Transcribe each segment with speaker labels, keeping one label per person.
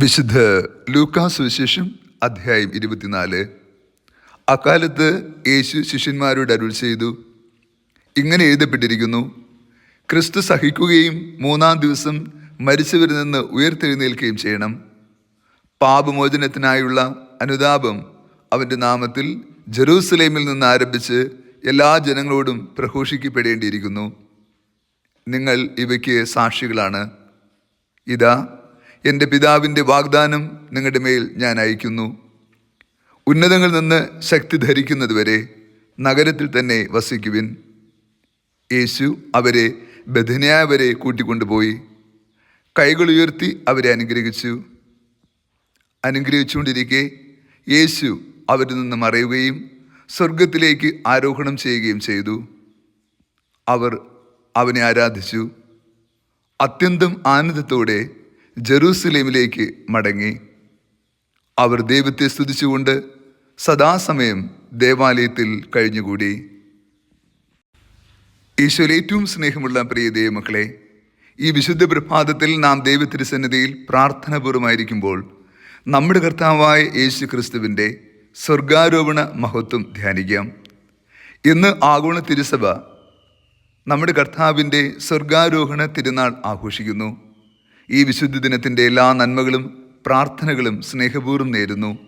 Speaker 1: വിശുദ്ധ ലൂക്കാസ് സുവിശേഷം അധ്യായം ഇരുപത്തിനാല്. അക്കാലത്ത് യേശു ശിഷ്യന്മാരോട് അരുൾ ചെയ്തു. ഇങ്ങനെ എഴുതപ്പെട്ടിരിക്കുന്നു. ക്രിസ്തു സഹിക്കുകയും മൂന്നാം ദിവസം മരിച്ചവരിൽ നിന്ന് ഉയർത്തെഴുന്നേൽക്കുകയും ചെയ്യണം. പാപമോചനത്തിനായുള്ള അനുതാപം അവന്റെ നാമത്തിൽ ജെറൂസലേമിൽ നിന്ന് ആരംഭിച്ച് എല്ലാ ജനങ്ങളോടും പ്രഘോഷിക്കപ്പെടേണ്ടിയിരിക്കുന്നു. നിങ്ങൾ ഇവയ്ക്ക് സാക്ഷികളാണ്. ഇതാ എന്റെ പിതാവിന്റെ വാഗ്ദാനം നിങ്ങളുടെ മേൽ ഞാൻ അയക്കുന്നു ഉന്നതങ്ങളിൽ നിന്ന് ശക്തി ധരിക്കുന്നതുവരെ നഗരത്തിൽ തന്നെ വസിക്കുവിൻ. യേശു അവരെ ബഥനയായവരെ വരെ കൂട്ടിക്കൊണ്ടുപോയി. കൈകൾ ഉയർത്തി അവരെ അനുഗ്രഹിച്ചു. അനുഗ്രഹിച്ചുകൊണ്ടിരിക്കെ യേശു അവരിൽ നിന്ന് മറയുകയും സ്വർഗത്തിലേക്ക് ആരോഹണം ചെയ്യുകയും ചെയ്തു. അവർ അവനെ ആരാധിച്ചു. അത്യന്തം ആനന്ദത്തോടെ ജെറൂസലേമിലേക്ക് മടങ്ങി. അവർ ദൈവത്തെ സ്തുതിച്ചുകൊണ്ട് സദാസമയം ദേവാലയത്തിൽ കഴിഞ്ഞുകൂടി. ഈശോയിൽ ഏറ്റവും സ്നേഹമുള്ള പ്രിയ ദൈവമക്കളെ ഈ വിശുദ്ധ പ്രഭാതത്തിൽ നാം ദൈവത്തിരുസന്നിധിയിൽ പ്രാർത്ഥനാപൂർവമായിരിക്കുമ്പോൾ നമ്മുടെ കർത്താവായ യേശു ക്രിസ്തുവിന്റെ സ്വർഗാരോപണ മഹത്വം ധ്യാനിക്കാം. ഇന്ന് ആഗോള തിരുസഭ നമ്മുടെ കർത്താവിന്റെ സ്വർഗാരോഹണ തിരുനാൾ ആഘോഷിക്കുന്നു. ഈ വിശുദ്ധ ദിനത്തിന്റെ എല്ലാ നന്മകളും പ്രാർത്ഥനകളും സ്നേഹപൂർവം നേരുന്നു.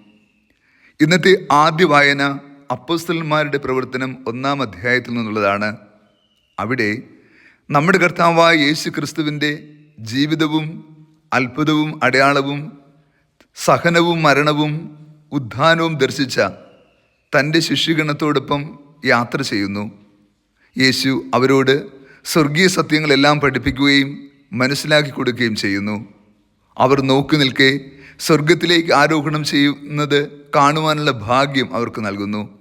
Speaker 1: ഇന്നത്തെ ആദ്യ വായന അപ്പോസ്തലന്മാരുടെ പ്രവർത്തനം ഒന്നാം അധ്യായത്തിൽ നിന്നുള്ളതാണ്. അവിടെ നമ്മുടെ കർത്താവായ യേശു ക്രിസ്തുവിന്റെ ജീവിതവും അത്ഭുതവും അടയാളവും സഹനവും മരണവും ഉദ്ധാനവും ദർശിച്ച തന്റെ ശിഷ്യഗണത്തോടൊപ്പം യാത്ര ചെയ്യുന്നു. യേശു അവരോട് സ്വർഗീയ സത്യങ്ങളെല്ലാം പഠിപ്പിക്കുകയും മനസ്സിലാക്കി കൊടുക്കുകയും ചെയ്യുന്നു. അവർ നോക്കി നിൽക്കെ സ്വർഗത്തിലേക്ക് ആരോഹണം ചെയ്യുന്നത് കാണുവാനുള്ള ഭാഗ്യം അവർക്ക് നൽകുന്നു.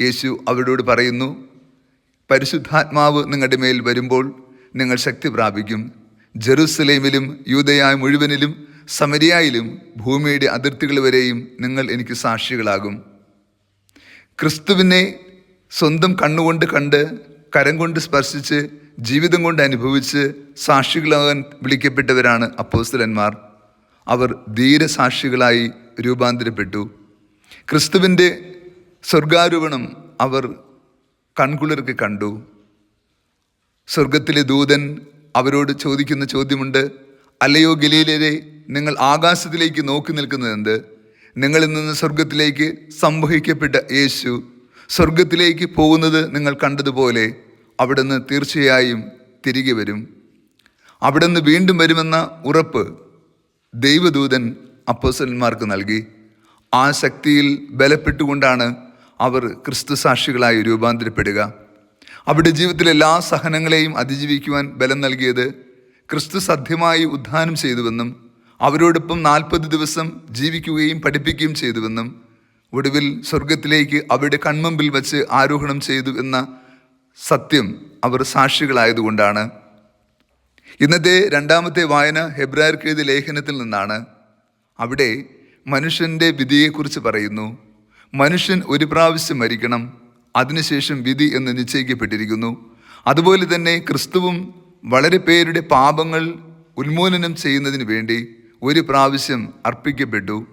Speaker 1: യേശു അവരോട് പറയുന്നു പരിശുദ്ധാത്മാവ് നിങ്ങളുടെ മേൽ വരുമ്പോൾ നിങ്ങൾ ശക്തി പ്രാപിക്കും. ജെറുസലേമിലും യൂതയായ മുഴുവനിലും സമരിയായിലും ഭൂമിയുടെ അതിർത്തികൾ വരെയും നിങ്ങൾ എനിക്ക് സാക്ഷികളാകും. ക്രിസ്തുവിനെ സ്വന്തം കണ്ണുകൊണ്ട് കണ്ട് കരം കൊണ്ട് സ്പർശിച്ച് ജീവിതം കൊണ്ട് അനുഭവിച്ച് സാക്ഷികളാകാൻ വിളിക്കപ്പെട്ടവരാണ് അപ്പോസ്തലന്മാർ. അവർ ധീരസാക്ഷികളായി രൂപാന്തരപ്പെട്ടു. ക്രിസ്തുവിന്റെ സ്വർഗാരോപണം അവർ കൺകുളിർക്ക് കണ്ടു. സ്വർഗത്തിലെ ദൂതൻ അവരോട് ചോദിക്കുന്ന ചോദ്യമുണ്ട് അല്ലയോ ഗലീലരെ നിങ്ങൾ ആകാശത്തിലേക്ക് നോക്കി നിൽക്കുന്നത് എന്ത് നിങ്ങളിൽ നിന്ന് സ്വർഗത്തിലേക്ക് സംവഹിക്കപ്പെട്ട യേശു സ്വർഗത്തിലേക്ക് പോകുന്നത് നിങ്ങൾ കണ്ടതുപോലെ അവിടുന്ന് തീർച്ചയായും തിരികെ വരും. അവിടുന്ന് വീണ്ടും വരുമെന്ന ഉറപ്പ് ദൈവദൂതൻ അപ്പോസന്മാർക്ക് നൽകി. ആ ശക്തിയിൽ ബലപ്പെട്ടുകൊണ്ടാണ് അവർ ക്രിസ്തു സാക്ഷികളായി രൂപാന്തരപ്പെടുക. അവിടെ ജീവിതത്തിലെ എല്ലാ സഹനങ്ങളെയും അതിജീവിക്കുവാൻ ബലം നൽകിയത് ക്രിസ്തു സത്യമായി ഉദ്ധാനം ചെയ്തുവെന്നും അവരോടൊപ്പം നാൽപ്പത് ദിവസം ജീവിക്കുകയും പഠിപ്പിക്കുകയും ചെയ്തുവെന്നും ഒടുവിൽ സ്വർഗത്തിലേക്ക് അവരുടെ കൺമുമ്പിൽ വച്ച് ആരോഹണം ചെയ്തു എന്ന സത്യം അവർ സാക്ഷികളായതുകൊണ്ടാണ്. ഇന്നത്തെ രണ്ടാമത്തെ വായന ഹെബ്രായർക്ക് എഴുതിയ ലേഖനത്തിൽ നിന്നാണ്. അവിടെ മനുഷ്യന്റെ വിധിയെക്കുറിച്ച് പറയുന്നു. മനുഷ്യൻ ഒരു പ്രാവശ്യം മരിക്കണം അതിനുശേഷം വിധി എന്ന് നിശ്ചയിക്കപ്പെട്ടിരിക്കുന്നു. അതുപോലെ തന്നെ ക്രിസ്തുവും വളരെ പേരുടെ പാപങ്ങൾ ഉന്മൂലനം ചെയ്യുന്നതിന് വേണ്ടി ഒരു പ്രാവശ്യം അർപ്പിക്കപ്പെട്ടു.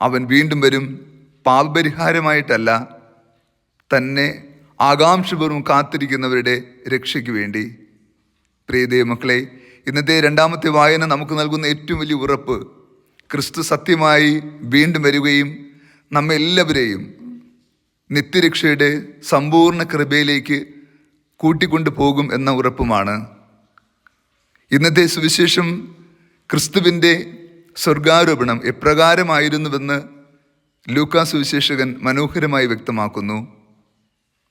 Speaker 1: അവൻ വീണ്ടും വരും പാപപരിഹാരമായിട്ടല്ല തന്നെ ആകാംക്ഷപൂർവം കാത്തിരിക്കുന്നവരുടെ രക്ഷയ്ക്ക് വേണ്ടി. പ്രിയതേ മക്കളെ ഇന്നത്തെ രണ്ടാമത്തെ വായന നമുക്ക് നൽകുന്ന ഏറ്റവും വലിയ ഉറപ്പ് ക്രിസ്തു സത്യമായി വീണ്ടും വരികയും നമ്മെല്ലാവരെയും നിത്യരക്ഷയുടെ സമ്പൂർണ കൃപയിലേക്ക് കൂട്ടിക്കൊണ്ടു പോകും എന്ന ഉറപ്പുമാണ്. ഇന്നത്തെ സുവിശേഷം ക്രിസ്തുവിന്റെ സ്വർഗാരോപണം എപ്രകാരമായിരുന്നുവെന്ന് ലൂക്കാ സുവിശേഷകൻ മനോഹരമായി വ്യക്തമാക്കുന്നു.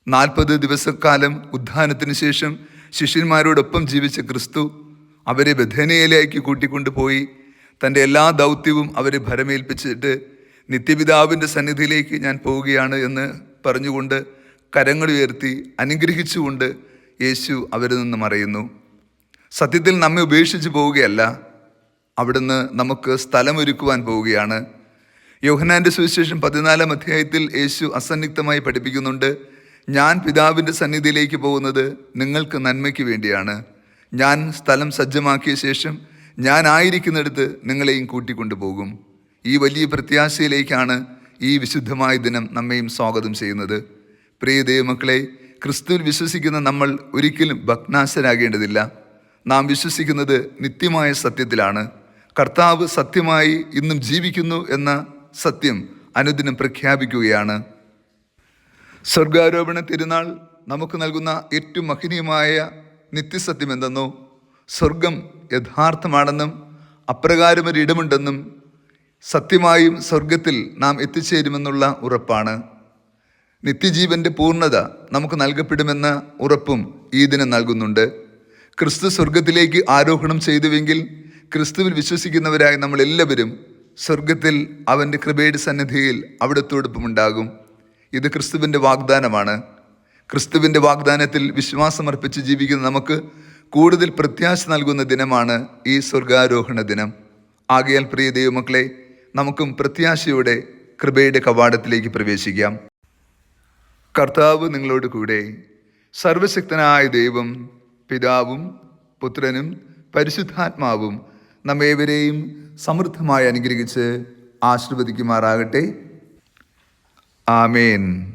Speaker 1: നാൽപ്പത് ദിവസക്കാലം ഉദ്ധാനത്തിന് ശേഷം ശിഷ്യന്മാരോടൊപ്പം ജീവിച്ച ക്രിസ്തു അവരെ ബഥേനയിലേക്ക് കൂട്ടിക്കൊണ്ടുപോയി. തന്റെ എല്ലാ ദൗത്യവും അവരെ ഭരമേൽപ്പിച്ചിട്ട് നിത്യപിതാവിന്റെ സന്നിധിയിലേക്ക് ഞാൻ പോവുകയാണ് എന്ന് പറഞ്ഞുകൊണ്ട് കരങ്ങൾ ഉയർത്തി അനുഗ്രഹിച്ചുകൊണ്ട് യേശു അവരിൽ നിന്ന് മറയുന്നു. സത്യത്തിൽ നമ്മെ ഉപേക്ഷിച്ച് പോവുകയല്ല. അവിടുന്ന് നമുക്ക് സ്ഥലമൊരുക്കുവാൻ പോവുകയാണ്. യോഹനാന്റെ സുവിശേഷം പതിനാലാം അധ്യായത്തിൽ യേശു അസന്നിഗ്ധമായി പഠിപ്പിക്കുന്നുണ്ട് ഞാൻ പിതാവിന്റെ സന്നിധിയിലേക്ക് പോകുന്നത് നിങ്ങൾക്ക് നന്മയ്ക്ക് വേണ്ടിയാണ്. ഞാൻ സ്ഥലം സജ്ജമാക്കിയ ശേഷം ഞാൻ ആയിരിക്കുന്നിടത്ത് നിങ്ങളെയും കൂട്ടിക്കൊണ്ടുപോകും. ഈ വലിയ പ്രത്യാശയിലേക്കാണ് ഈ വിശുദ്ധമായ ദിനം നമ്മയും സ്വാഗതം ചെയ്യുന്നത്. പ്രിയ ദൈവമക്കളെ ക്രിസ്തുവിൽ വിശ്വസിക്കുന്ന നമ്മൾ ഒരിക്കലും ഭഗ്നാശരാകേണ്ടതില്ല. നാം വിശ്വസിക്കുന്നത് നിത്യമായ സത്യത്തിലാണ്. കർത്താവ് സത്യമായി ഇന്നും ജീവിക്കുന്നു എന്ന സത്യം അനുദിനം പ്രഖ്യാപിക്കുകയാണ്. സ്വർഗാരോപണ തിരുനാൾ നമുക്ക് നൽകുന്ന ഏറ്റവും മഹനീയമായ നിത്യസത്യം എന്തെന്നോ സ്വർഗം യഥാർത്ഥമാണെന്നും അപ്രകാരം ഒരു ഇടമുണ്ടെന്നും സത്യമായും സ്വർഗത്തിൽ നാം എത്തിച്ചേരുമെന്നുള്ള ഉറപ്പാണ്. നിത്യജീവന്റെ പൂർണത നമുക്ക് നൽകപ്പെടുമെന്ന ഉറപ്പും ഈ ദിനം നൽകുന്നുണ്ട്. ക്രിസ്തു സ്വർഗത്തിലേക്ക് ആരോഹണം ചെയ്തുവെങ്കിൽ ക്രിസ്തുവിൽ വിശ്വസിക്കുന്നവരായ നമ്മൾ എല്ലാവരും സ്വർഗത്തിൽ അവന്റെ കൃപയുടെ സന്നിധിയിൽ അവിടത്തോടൊപ്പമുണ്ടാകും ഇത് ക്രിസ്തുവിന്റെ വാഗ്ദാനമാണ്. ക്രിസ്തുവിന്റെ വാഗ്ദാനത്തിൽ വിശ്വാസമർപ്പിച്ച് ജീവിക്കുന്ന നമുക്ക് കൂടുതൽ പ്രത്യാശ നൽകുന്ന ദിനമാണ് ഈ സ്വർഗാരോഹണ ദിനം. ആകയാൽ പ്രിയ ദൈവമക്കളെ നമുക്കും പ്രത്യാശയുടെ കൃപയുടെ കവാടത്തിലേക്ക് പ്രവേശിക്കാം. കർത്താവ് നിങ്ങളോട് കൂടെ സർവശക്തനായ ദൈവം പിതാവും പുത്രനും പരിശുദ്ധാത്മാവും നമ്മേവരെയും സമൃദ്ധമായി അനുഗ്രഹിച്ച് ആശീർവദിക്കുമാറാകട്ടെ. ആമേൻ.